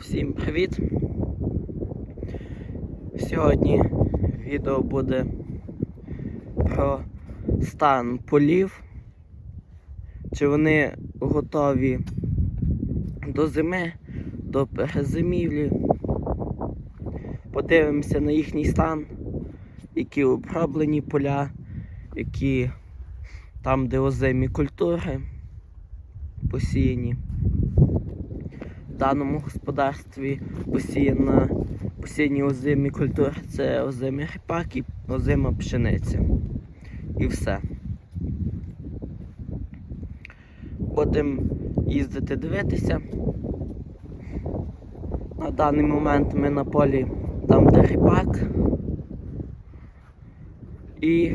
Всім привіт! Сьогодні відео буде про стан полів, чи вони готові до зими, до перезимівлі. Подивимося на їхній стан, які оброблені поля, які там, де озимі культури посіяні. В даному господарстві посіяна посіяні озимі культури це озимий ріпак і озима пшениця. І все. Будемо їздити дивитися. На даний момент ми на полі там, де ріпак. І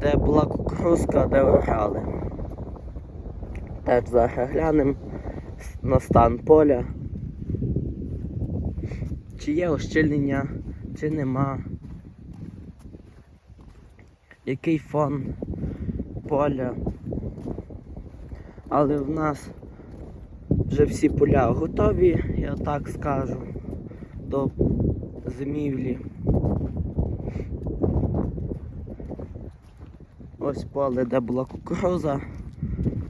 де була кукурузка, де орали. Теж зараз глянемо на стан поля. Чи є ощільнення, чи нема. Який фон поля. Але в нас вже всі поля готові, я так скажу, до зимівлі. Ось поле, де була кукуруза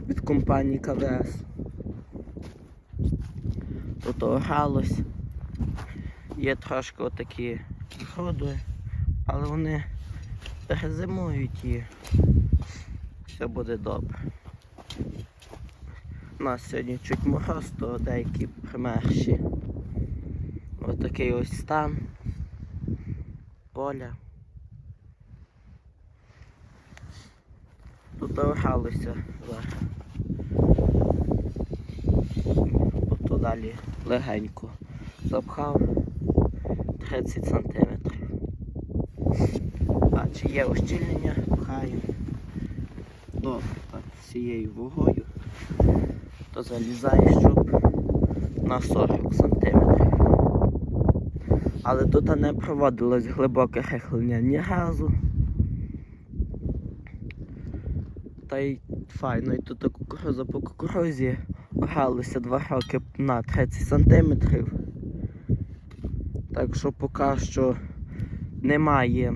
від компанії КВС. Тут оралось. Є трошки отакі груди, але вони перезимують і все буде добре. У нас сьогодні чуть мороз, то деякі примерші. Отакий ось стан поля. Тут оралося зараз. Далі легенько запхав 30 сантиметрів. А чи є ощільнення, пхаю до так, цією вагою, то залізає щоб на 40 сантиметрів. Але тут не проводилось глибоке рихлення ні разу. Та й файно, і тут кукуруза по кукурузі гралися два роки на 30 сантиметрів. Так що поки що немає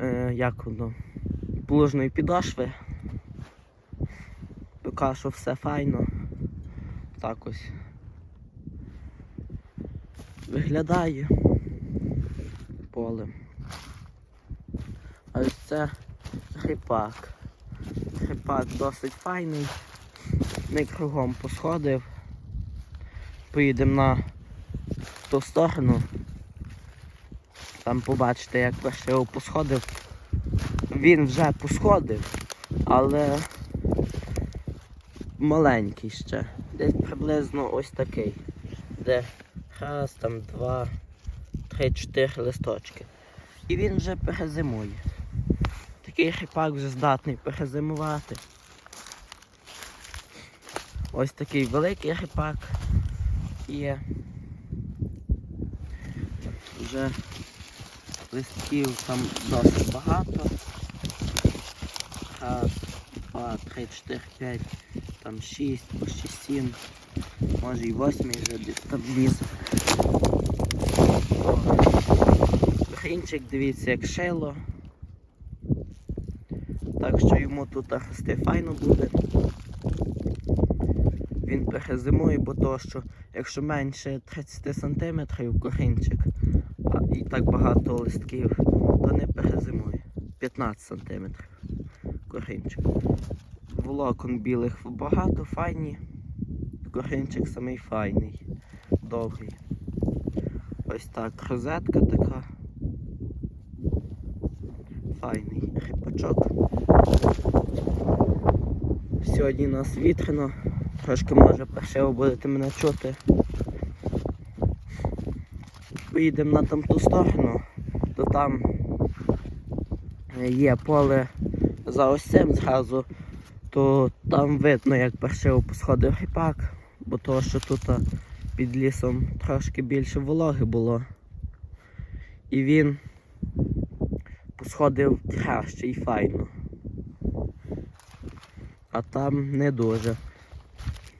е, як воно, плужної підошви. Поки що все файно. Так ось виглядає поле. А ось це грипак. Грипак досить файний. Не кругом посходив. Поїдемо на ту сторону. Там побачите, як красиво посходив. Він вже посходив, але маленький ще. Десь приблизно ось такий. Де раз, там два, три, чотири листочки. І він вже перезимує. Такий хріпак вже здатний перезимувати. Ось такий великий хріпак є. Вже листків там досить багато. Раз, два, три, чотири, п'ять, там шість, почти сім, може і восьмий вже там вліз. Грінчик, дивіться, як шило. Так що йому тут рости файно буде. Він перезимує, бо то, що якщо менше 30 см корінчик, а і так багато листків, то не перезимує. 15 см корінчик. Волокон білих багато, файні. Корінчик самий файний, довгий. Ось так розетка така. Файний ріпачок. Сьогодні нас вітряно, трошки може першиво будете мене чути. Поїдемо на там ту сторону, то там є поле за ось цим зразу, то там видно, як першиво посходив ріпак, бо того, що тут під лісом трошки більше вологи було. І він посходив краще і файно. А там не дуже.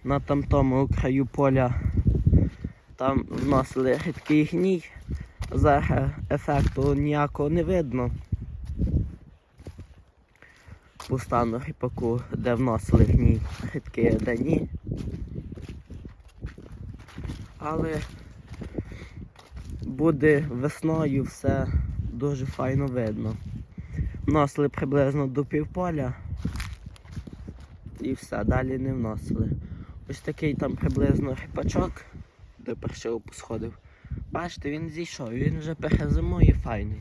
На тамтому краю поля Там вносили рідкий гній, зараз ефекту ніякого не видно. По стану ріпаку, де вносили гній а де ні. Але буде весною все дуже файно видно. Вносили приблизно до півполя і все, далі не вносили. Ось такий там приблизно ріпачок, де першого посходив. Бачите, він зійшов, він вже перезимує файний.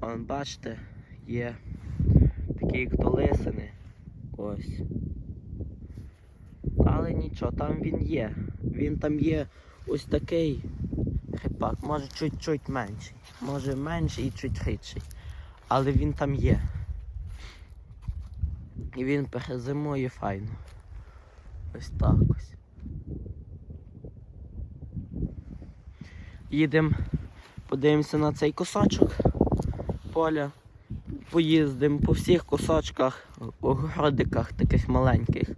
Вон, бачите, є такі як то лисини. Ось. Але нічого, там він є. Він там є ось такий ріпак, може чуть-чуть менший. Може менший і чуть рідший. Але він там є. І він перезимує файно. Ось так ось. Їдемо, подивимося на цей кусочок поля. Поїздимо по всіх кусочках, огородиках таких маленьких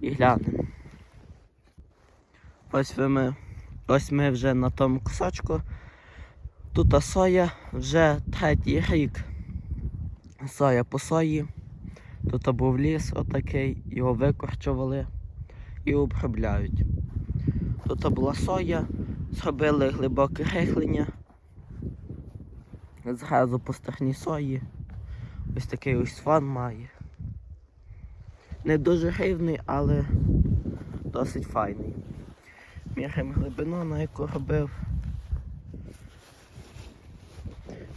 і глянемо. Ось ми, ось ми вже на тому кусочку. Тут соя вже третій рік. Соя по сої. Тут був ліс отакий, його викорчували і обробляють. Тут була соя, зробили глибоке рихлення. Зразу по стороні сої. Ось такий ось фан має. Не дуже рівний, але досить файний. Міряємо глибину, на яку робив.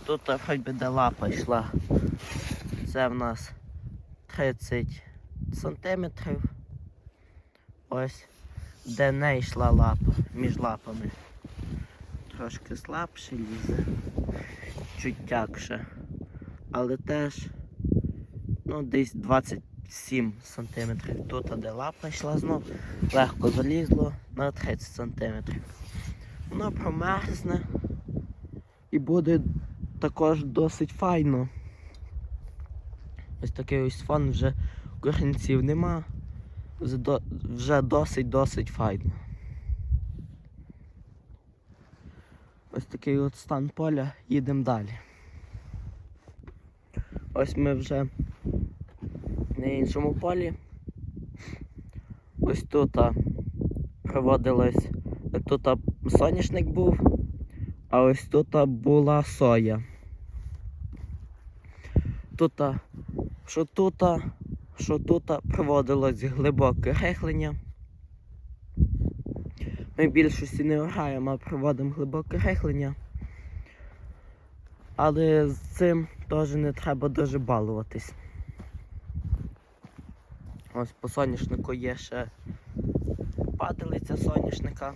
Тут хоч би де лапа йшла. Це в нас 30 сантиметрів. Ось де не йшла лапа між лапами. Трошки слабше лізе, чуть тягше. Але теж ну, десь 27 сантиметрів. Тут, де лапа йшла знов, легко залізло на 30 сантиметрів. Воно промерзне і буде також досить файно. Ось такий ось фон вже корінців нема. Вже досить-досить файно. Ось такий от стан поля, їдемо далі. Ось ми вже на іншому полі. Ось тут проводилось, тут соняшник був, а ось тут була соя. Тут, що тут, що тут проводилось глибоке рихлення. Ми в більшості не граємо, а проводимо глибоке рихлення. Але з цим теж не треба дуже балуватись. Ось по соняшнику є ще падалиця соняшника.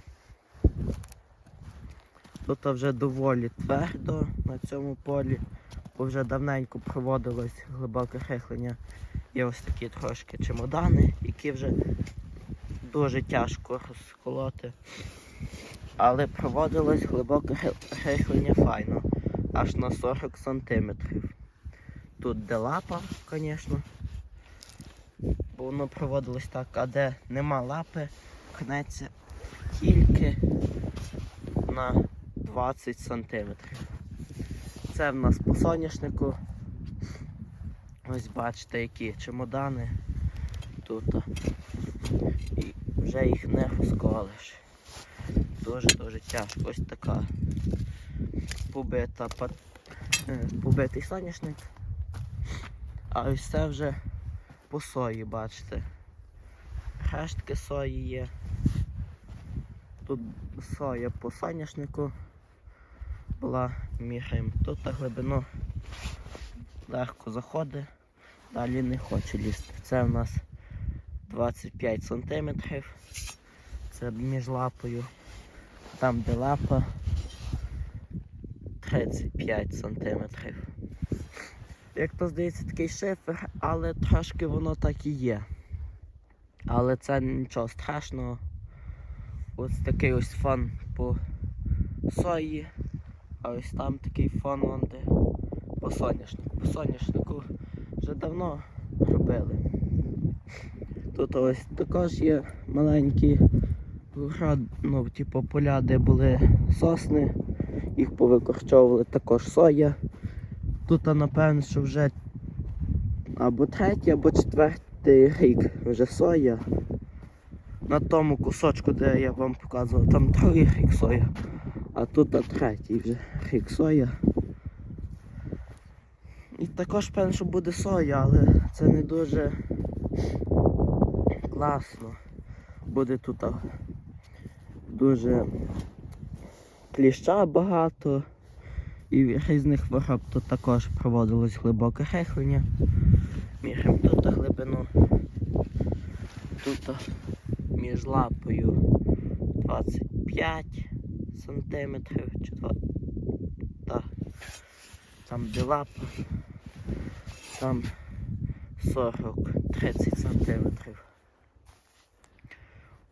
Тут вже доволі твердо на цьому полі, бо вже давненько проводилось глибоке рихлення. Є ось такі трошки чемодани, які вже дуже тяжко розколоти. Але проводилось глибоке рихлення файно, аж на 40 сантиметрів. Тут де лапа, звісно. Бо воно проводилось так, а де нема лапи, кнеться тільки на 20 сантиметрів. Це в нас по соняшнику. Ось бачите, які чемодани тут. І вже їх не розколиш. Дуже-дуже тяжко. Ось така побита, е, побитий соняшник. А ось це вже по сої, бачите. Рештки сої є. Тут соя по соняшнику була, міряємо. Тут на глибину легко заходить, далі не хоче лізти. Це в нас 25 сантиметрів. Це між лапою. Там де лапа 35 сантиметрів. Як то здається, такий шифер, але трошки воно так і є. Але це нічого страшного. Ось такий ось фон по сої, а ось там такий фон вон де по соняшнику. По соняшнику вже давно робили. Тут ось також є маленькі город, ну, типу, поля, де були сосни, їх повикорчовували також соя. Тут, напевно, що вже або третій, або четвертий рік вже соя. На тому кусочку, де я вам показував, там другий рік соя, а тут а третій вже рік соя. І також певно, що буде соя, але це не дуже класно. Буде тут дуже кліща багато і різних хвороб тут також проводилось глибоке рихлення. Міряємо тут глибину. Тут між лапою 25 сантиметрів чи два. Так. Там де там 40-30 сантиметрів.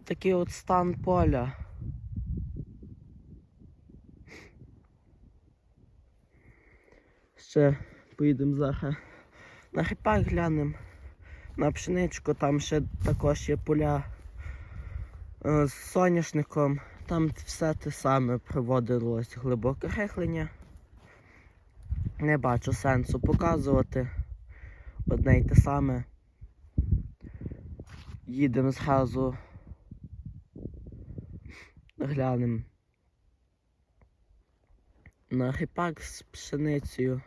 Такий от стан поля. Ще поїдемо зараз на хрипак глянемо. На пшеничку там ще також є поля е, з соняшником. Там все те саме проводилось глибоке рихлення. Не бачу сенсу показувати одне й те саме. Їдемо зразу. Глянемо на гріпак з пшеницею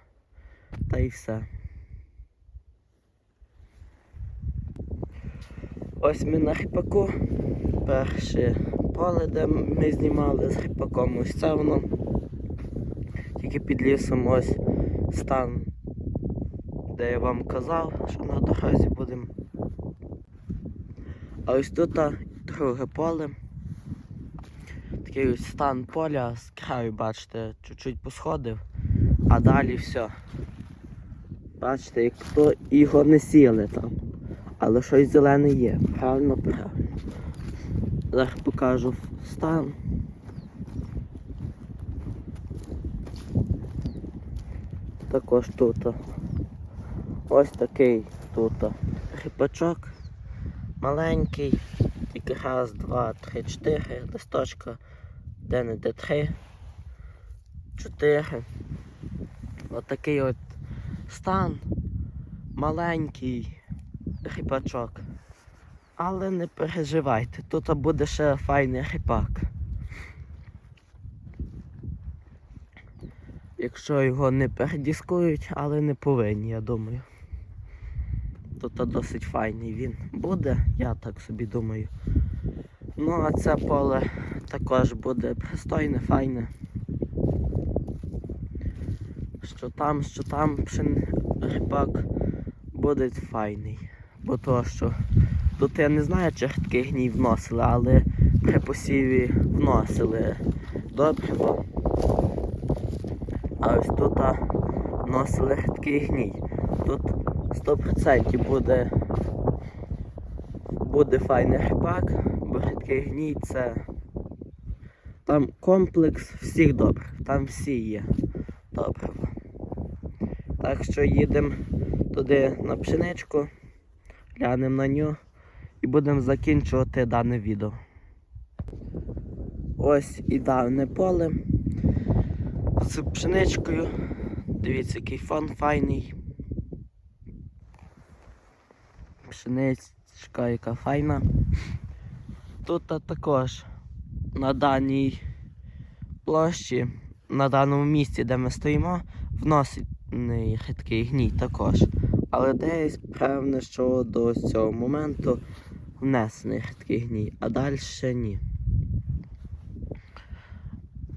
та й все. Ось ми на гріпаку. Перше поле, де ми знімали з гріпаком, ось це воно. Тільки під лісом ось стан, де я вам казав, що на дорозі будемо. А ось тут друге поле. Такий ось стан поля з краю, бачите, чуть-чуть посходив, а далі все. Бачите, як то його не сіли там. Але щось зелене є. Правильно, правильно. Зараз покажу стан. Також тут. Ось такий тут хріпачок. Маленький. Тільки раз, два, три, чотири листочка. Де не де три. Чотири. Отакий от стан. Маленький грибачок. Але не переживайте, тут буде ще файний грибак. Якщо його не передіскують, але не повинні, я думаю. Тут досить файний він буде, я так собі думаю. Ну а це поле також буде пристойне, файне. Що там, що там пшен грибак буде файний. Бо то, що тут я не знаю, чи такий гній вносили, але при посіві вносили добриво. А ось тут вносили рідкий гній. Тут 100% буде буде файний грибак, бо рідкий гній це там комплекс всіх добрих, там всі є добриво. Так що їдемо туди на пшеничку, глянемо на нього і будемо закінчувати дане відео. Ось і дане поле з пшеничкою. Дивіться, який фон файний. Пшеничка яка файна. Тут також на даній площі, на даному місці, де ми стоїмо, вносить рідкий гній також. Але десь певне, що до цього моменту внесений рідкий гній, а далі ні.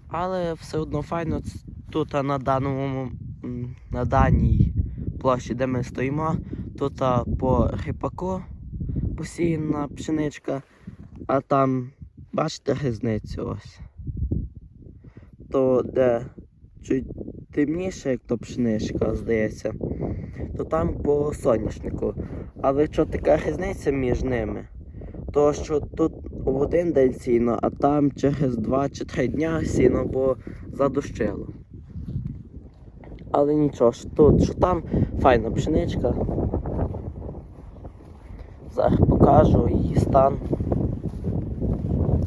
Але все одно файно тут на даному на даній площі, де ми стоїмо, тут по ріпаку посіяна пшеничка, а там бачите різницю ось. То де чуть темніше, як то пшеничка, здається, то там по соняшнику. Але що така різниця між ними? То що тут в один день сіно, а там через два чи три дня сіно, бо задощило. Але нічого ж тут, що там файна пшеничка. Зараз покажу її стан.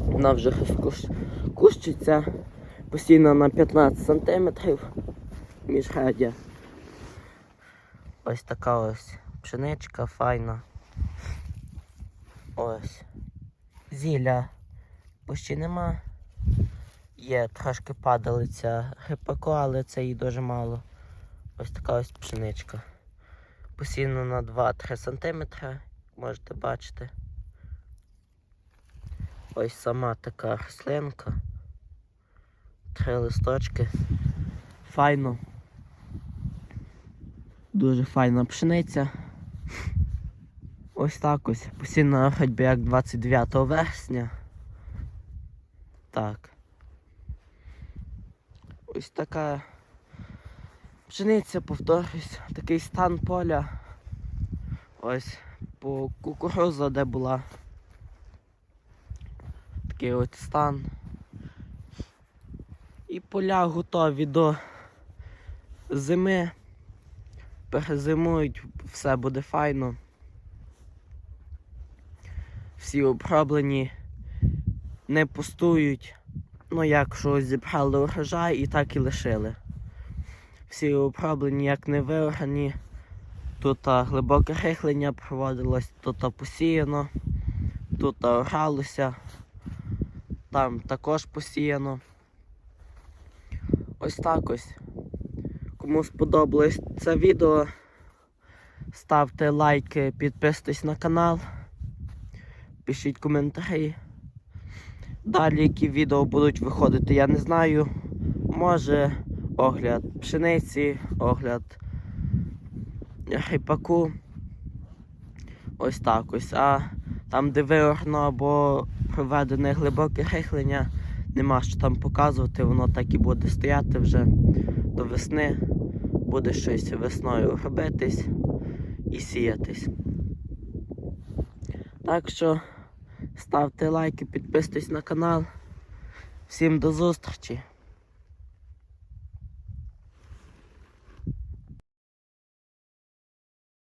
Вона вже кущиться постійно на 15 сантиметрів міжряддя. Ось така ось пшеничка файна. Ось. Зілля почти нема. Є трошки падалиця грипаку, але це їй дуже мало. Ось така ось пшеничка. Посіяно на 2-3 см, можете бачити. Ось сама така рослинка. Три листочки. Файно. Дуже файна пшениця. Ось так ось. Посіяна хоч би як 29 вересня. Так. Ось така пшениця, повторюсь, такий стан поля. Ось по кукуруза, де була. Такий от стан. І поля готові до зими. Перезимують, все буде файно. Всі оброблені, не пустують. Ну, як що зібрали урожай і так і лишили. Всі оброблені, як не виоргані. Тут глибоке рихлення проводилось, тут посіяно, тут а, оралося, там також посіяно. Ось так ось. Кому сподобалось це відео, ставте лайки, підписуйтесь на канал, пишіть коментарі. Далі які відео будуть виходити, я не знаю. Може огляд пшениці, огляд ріпаку. Ось так ось. А там, де виорно або проведене глибоке рихлення, нема що там показувати, воно так і буде стояти вже до весни. Буде щось весною робитись і сіятись. Так що ставте лайки, підписуйтесь на канал. Всім до зустрічі!